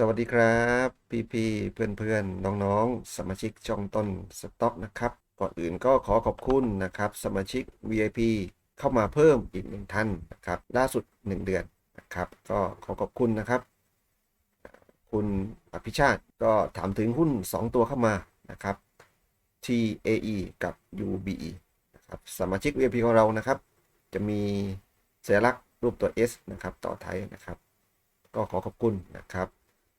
สวัสดีครับ พี่พี่เพื่อนเพื่อนๆน้องๆ สมาชิกช่องต้นสต็อกนะครับ ก่อนอื่นก็ขอขอบคุณนะครับ สมาชิก VIP เข้ามาเพิ่มอีกหนึ่งท่านนะครับ ล่าสุด 1 เดือนนะครับ ก็ขอขอบคุณนะครับ คุณอภิชาติก็ถามถึงหุ้น 2 ตัวเข้ามานะครับ TAE กับ UBE นะครับสมาชิก VIP ของเรานะครับ จะมีสัญลักษณ์รูปตัว S นะครับ ต่อท้ายนะครับ ก็ขอขอบคุณนะครับ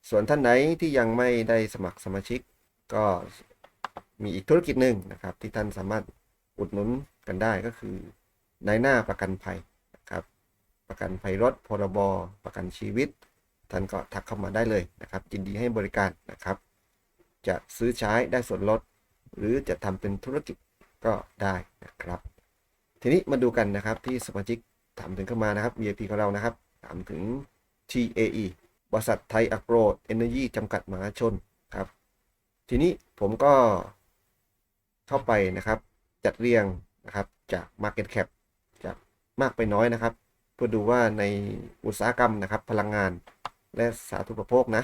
ส่วนท่านไหนที่ยังไม่ได้สมัครสมาชิก ก็มีอีกธุรกิจหนึ่งนะครับ ที่ท่านสามารถอุดหนุนกันได้ก็คือในหน้าประกันภัยนะครับ ประกันภัยรถพรบประกันชีวิต ท่านก็ทักเข้ามาได้เลยนะครับยินดีให้บริการนะครับ จะซื้อใช้ได้ส่วนลด หรือจะทำเป็นธุรกิจก็ได้นะครับ ทีนี้มาดูกันนะครับที่สมาชิกถามถึงเข้ามานะครับ VIP ของเรานะครับ ถามถึง TAE บริษัทไทยอะโกรเอเนอร์จีจำกัดมหาชนครับ ทีนี้ผมก็เข้าไปนะครับ จัดเรียงนะครับจาก Market Cap จากมากไปน้อยนะครับ เพื่อดูว่าในอุตสาหกรรมนะครับ พลังงานและสาธารณูปโภคนะ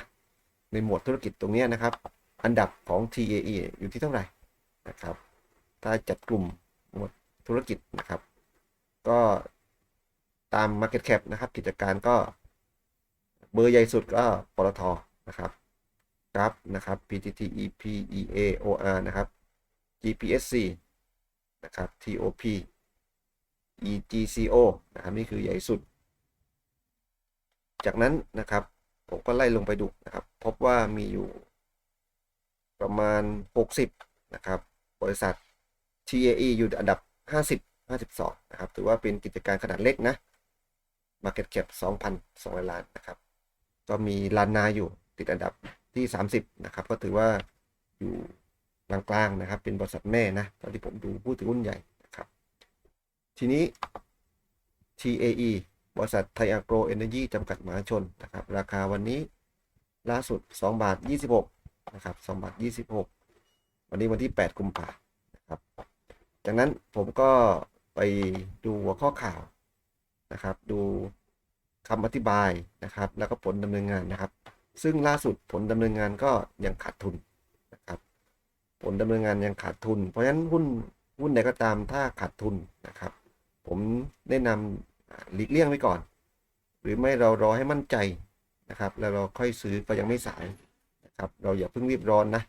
ในหมวดธุรกิจตรงนี้นะครับ อันดับของ TAE อยู่ที่เท่าไหร่นะครับ ถ้าจัดกลุ่มหมวดธุรกิจนะครับ ก็ตาม Market Cap นะครับ กิจการก็ เบอร์ใหญ่สุดก็ปตทนะครับกราฟนะครับ PTT EP EA OR นะครับ GPSC นะครับ TOP EGCO นะครับนี่คือใหญ่สุด จากนั้นนะครับผมก็ไล่ลงไปดูนะครับ พบว่ามีอยู่ประมาณ 60 นะครับ บริษัท TAE อยู่อันดับ 50 52 นะครับ ถือว่าเป็นกิจการขนาดเล็กนะ Market Cap 2,200 ล้านนะครับ ก็มีลานนาอยู่ติดอันดับที่ 30 นะครับ ก็ถือว่าอยู่กลางๆนะครับ เป็นบริษัทแม่นะตอนที่ผมดูผู้ถือหุ้นใหญ่นะครับ ทีนี้ TAE บริษัทไทยอาโกรเอเนจีจำกัดมหาชนนะครับ ราคาวันนี้ล่าสุด 2 บาท 26 นะครับ2บาท 26 วันนี้วันที่ 8 กุมภานะครับ จากนั้นผมก็ไปดูหัวข้อข่าวนะครับ ดู คำอธิบายนะครับ แล้วก็ผลดำเนินงานนะครับ ซึ่งล่าสุดผลดำเนินงานก็ยังขาดทุนนะครับ ผลดำเนินงานยังขาดทุน เพราะฉะนั้นหุ้นหุ้นใดก็ตามถ้าขาดทุนนะครับ ผมแนะนำหลีกเลี่ยงไว้ก่อน หรือไม่เรารอให้มั่นใจนะครับ แล้วเราค่อยซื้อก็ยังไม่สายนะครับ เราอย่าเพิ่งรีบร้อนนะ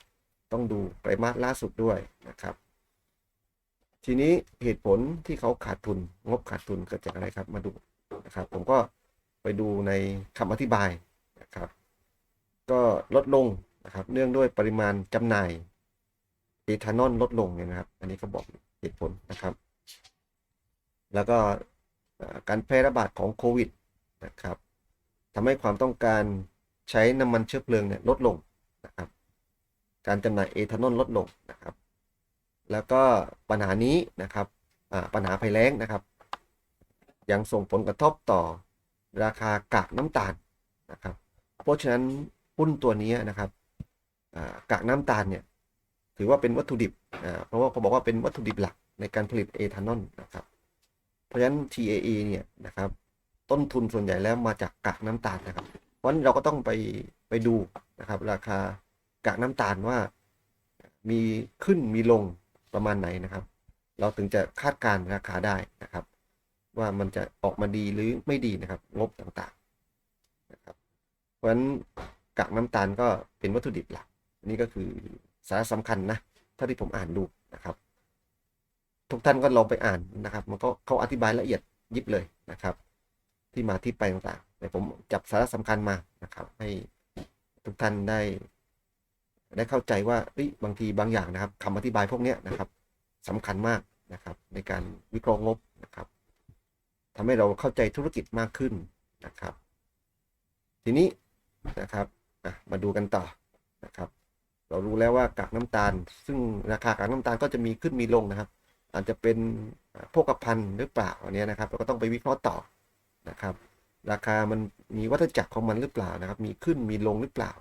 ต้องดูไตรมาสล่าสุดด้วยนะครับ ทีนี้เหตุผลที่เขาขาดทุนงบขาดทุนเกิดจากอะไรครับมาดูนะครับ ผมก็ ไปดูในคำอธิบายนะครับ ก็ลดลงนะครับเนื่องด้วยปริมาณจำหน่ายเอทานอลลดลงเนี่ยนะครับ อันนี้ก็บอกเหตุผลนะครับ แล้วก็การแพร่ระบาดของโควิดนะครับทำให้ความต้องการใช้น้ำมันเชื้อเพลิงเนี่ยลดลงนะครับ การจำหน่ายเอทานอลลดลงนะครับ แล้วก็ปัญหานี้นะครับปัญหาภัยแล้งนะครับ ยังส่งผลกระทบต่อ ราคากากน้ำตาลนะครับ เพราะฉะนั้นหุ้นตัวนี้นะครับกากน้ำตาลเนี่ยถือว่าเป็นวัตถุดิบเพราะว่าเขาบอกว่าเป็นวัตถุดิบหลักในการผลิตเอทานอลนะครับ เพราะฉะนั้น TAE เนี่ยนะครับต้นทุนส่วนใหญ่แล้วมาจากกากน้ำตาลนะครับ เพราะฉะนั้นเราก็ต้องไปไปดูนะครับ ราคากากน้ำตาลว่ามีขึ้นมีลงประมาณไหนนะครับ เราถึงจะคาดการราคาได้นะครับ ว่ามันจะออกมาดีหรือไม่ดีนะครับ งบต่างๆนะครับเพราะฉะนั้นกากน้ำตาลก็เป็นวัตถุดิบหลักนี่ก็คือสาระสำคัญนะถ้าที่ผมอ่านดูนะครับ ทุกท่านก็ลองไปอ่านนะครับ มันก็เขาอธิบายละเอียดยิบเลยนะครับ ที่มาที่ไปต่างๆแต่ผมจับสาระสำคัญมานะครับ ให้ทุกท่านได้ได้เข้าใจว่าบางทีบางอย่างนะครับคำอธิบายพวกนี้นะครับสำคัญมากนะครับ ในการวิเคราะห์งบนะครับ ทำให้เราเข้าใจธุรกิจมากขึ้นนะครับ ทีนี้นะครับมาดูกันต่อนะครับ เรารู้แล้วว่ากากน้ำตาล ซึ่งราคากากน้ำตาลก็จะมีขึ้นมีลงนะครับ อาจจะเป็นโภคภัณฑ์หรือเปล่าอันนี้นะครับ เราก็ต้องไปวิเคราะห์ต่อนะครับ ราคามันมีวัฏจักรของมันหรือเปล่านะครับ มีขึ้นมีลงหรือเปล่า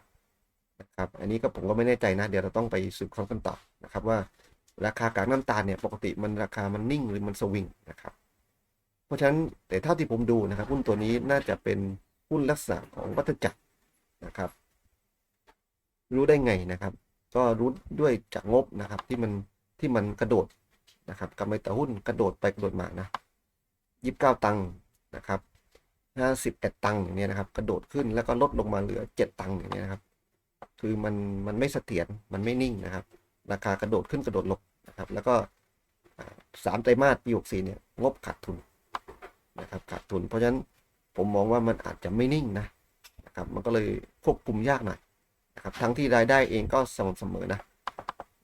นะครับ อันนี้ก็ผมก็ไม่แน่ใจนะ เดี๋ยวเราต้องไปสืบค้นกันต่อนะครับ ว่าราคากากน้ำตาลเนี่ยปกติมันราคามันนิ่งหรือมันสวิงนะครับ เพราะฉะนั้นแต่เท่าที่ผมดูนะครับหุ้นตัวนี้น่าจะเป็นหุ้นลักษณะของวัฏจักรนะครับ รู้ได้ไงนะครับ ก็รู้ด้วยจากงบนะครับที่มันที่มันกระโดดนะครับกำไรต่อหุ้นกระโดดไปกระโดดมานะยี่สิบเก้าตังค์นะครับห้าสิบเอ็ดตังค์อย่างเนี้ยนะครับ กระโดดขึ้นแล้วก็ลดลงมาเหลือเจ็ดตังค์อย่างเนี้ยนะครับ คือมันมันไม่เสถียรมันไม่นิ่งนะครับ ราคากระโดดขึ้นกระโดดลงนะครับ แล้วก็สามไตรมาสปีหกสี่เนี่ยงบขาดทุน นะครับขาดทุน เพราะฉะนั้นผมมองว่ามันอาจจะไม่นิ่งนะนะครับมันก็เลยควบคุมยากหน่อยนะครับทั้งที่รายได้เองก็สม่ำเสมอนะ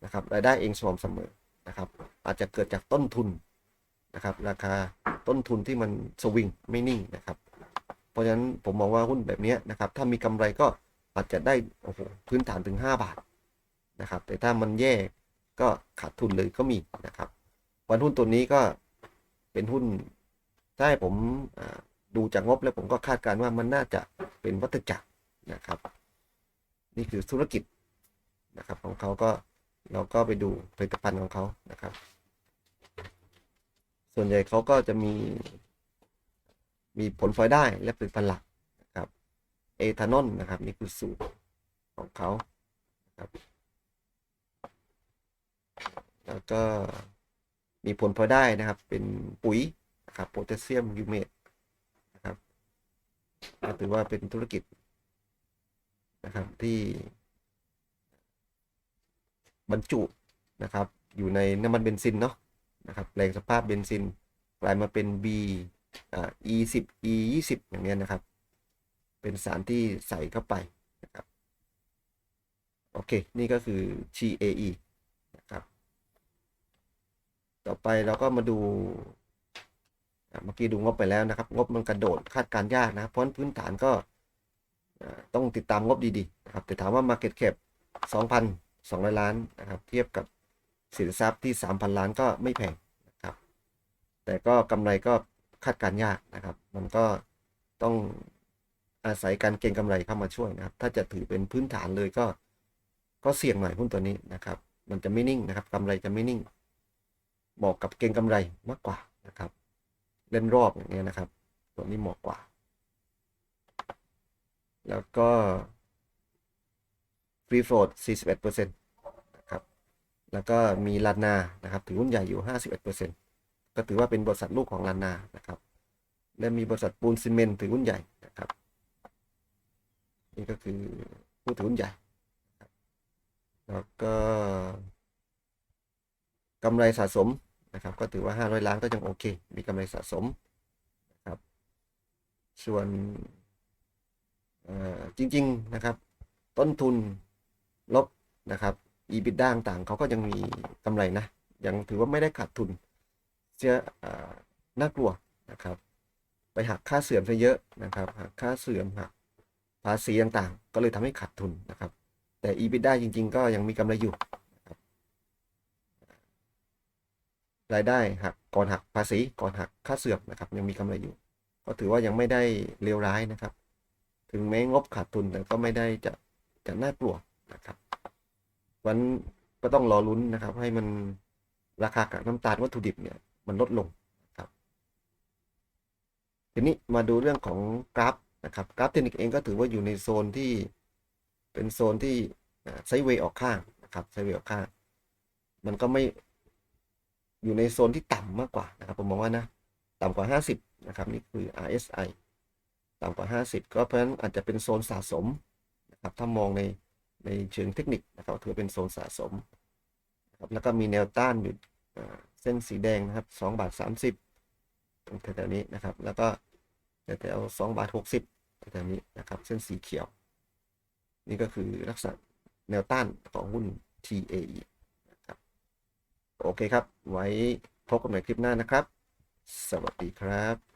นะครับรายได้เองสม่ำเสมอนะครับ อาจจะเกิดจากต้นทุนนะครับ ราคาต้นทุนที่มันสวิงไม่นิ่งนะครับ เพราะฉะนั้นผมมองว่าหุ้นแบบนี้นะครับ ถ้ามีกำไรก็อาจจะได้โอ้โหพื้นฐานถึง 5 บาทนะครับ แต่ถ้ามันแย่ก็ขาดทุนเลยก็มีนะครับวันหุ้นตัวนี้ก็เป็นหุ้น ถ้าให้ผมดูจากงบแล้วผมก็คาดการณ์ว่ามันน่าจะเป็นวัฏจักรนะครับ นี่คือธุรกิจนะครับของเขาก็เราก็ไปดูผลิตภัณฑ์ของเขานะครับ ส่วนใหญ่เขาก็จะมี มีผลพลอยได้และผลิตภัณฑ์หลักนะครับ เอทานอลนะครับ นี่คือสูตรของเขานะครับ แล้วก็มีผลพลอยได้นะครับ เป็นปุ๋ย นะครับโพแทสเซียมยูเมตนะครับก็ถือว่าเป็นธุรกิจนะครับที่ บรรจุนะครับ อยู่ในน้ำมันเบนซินเนาะนะครับแปลงสภาพเบนซินกลายมาเป็น B อ่า E 10 E 20อย่างเงี้ยนะครับ เป็นสารที่ใส่เข้าไปนะครับโอเค นี่ก็คือ GAE นะครับ ต่อไปเราก็มาดู เมื่อกี้ดูงบไปแล้วนะครับ งบมันกระโดดคาดการณ์ยากนะเพราะฉะนั้นพื้นฐานก็ต้องติดตามงบดีๆนะครับแต่ถามว่า Market Cap 2,200 ล้านนะครับ เทียบกับสินทรัพย์ที่ 3,000 ล้านก็ไม่แพงนะครับ แต่ก็กำไรก็คาดการณ์ยากนะครับ มันก็ต้องอาศัยการเก็งกำไรเข้ามาช่วยนะครับ ถ้าจะถือเป็นพื้นฐานเลยก็ก็เสี่ยงหน่อยหุ้นตัวนี้นะครับ มันจะไม่นิ่งนะครับกำไรจะไม่นิ่งเหมาะกับเก็งกำไรมากกว่า เล่นรอบอย่างเงี้ยนะครับ ตัวนี้เหมาะกว่า แล้วก็ฟรีโฟลด41%นะครับ แล้วก็มีลานานะครับถือหุ้นใหญ่อยู่ 51%ก็ถือว่าเป็นบริษัทลูกของลานานะครับ และมีบริษัทปูนซีเมนต์ถือหุ้นใหญ่นะครับ นี่ก็คือผู้ถือหุ้นใหญ่ แล้วก็กำไรสะสม นะครับก็ถือว่า 500 ล้านก็ยังโอเค มีกำไรสะสมนะครับส่วนจริง ๆ นะครับ ต้นทุนลบนะครับ EBITDA ต่างๆเขาก็ยังมีกำไรนะ ยังถือว่าไม่ได้ขาดทุนเสียเอ่อน่ากลัวนะครับ ไปหักค่าเสื่อมซะเยอะนะครับหักค่าเสื่อมหักภาษีต่างๆ ก็เลยทำให้ขาดทุนนะครับ แต่ EBITDA จริง ๆ ก็ยังมีกำไรอยู่นะค รายได้หักก่อนหักภาษีก่อนหักค่าเสื่อมนะครับ ยังมีกำไรอยู่ ก็ถือว่ายังไม่ได้เลวร้ายนะครับ ถึงแม้งบขาดทุนแต่ก็ไม่ได้จะจะน่ากลัวนะครับวันก็ต้องรอลุ้นนะครับ ให้มันราคากากน้ำตาลวัตถุดิบเนี่ยมันลดลงนะครับ ทีนี้มาดูเรื่องของกราฟนะครับกราฟเทคนิคเองก็ถือว่าอยู่ในโซนที่เป็นโซนที่ไซเวย์ออกข้างนะครับไซเวย์ออกข้าง มันก็ไม่ อยู่ในโซนที่ต่ำมากกว่านะครับผมมองว่านะต่ำกว่า 50 นะครับ นี่คือ RSI ต่ำกว่า 50 ก็เพราะฉะนั้นอาจจะเป็นโซนสะสมนะครับถ้ามองในในเชิงเทคนิคนะครับถือเป็นโซนสะสมนะครับแล้วก็มีแนวต้านอยู่เส้นสีแดงนะครับ2บาท30ตรงแถวๆนี้นะครับ แล้วก็แถวๆ2บาท60แถวๆนี้นะครับ เส้นสีเขียว นี่ก็คือลักษณะแนวต้านของหุ้น TAE โอเคครับ ไว้พบกันใหม่คลิปหน้านะครับ สวัสดีครับ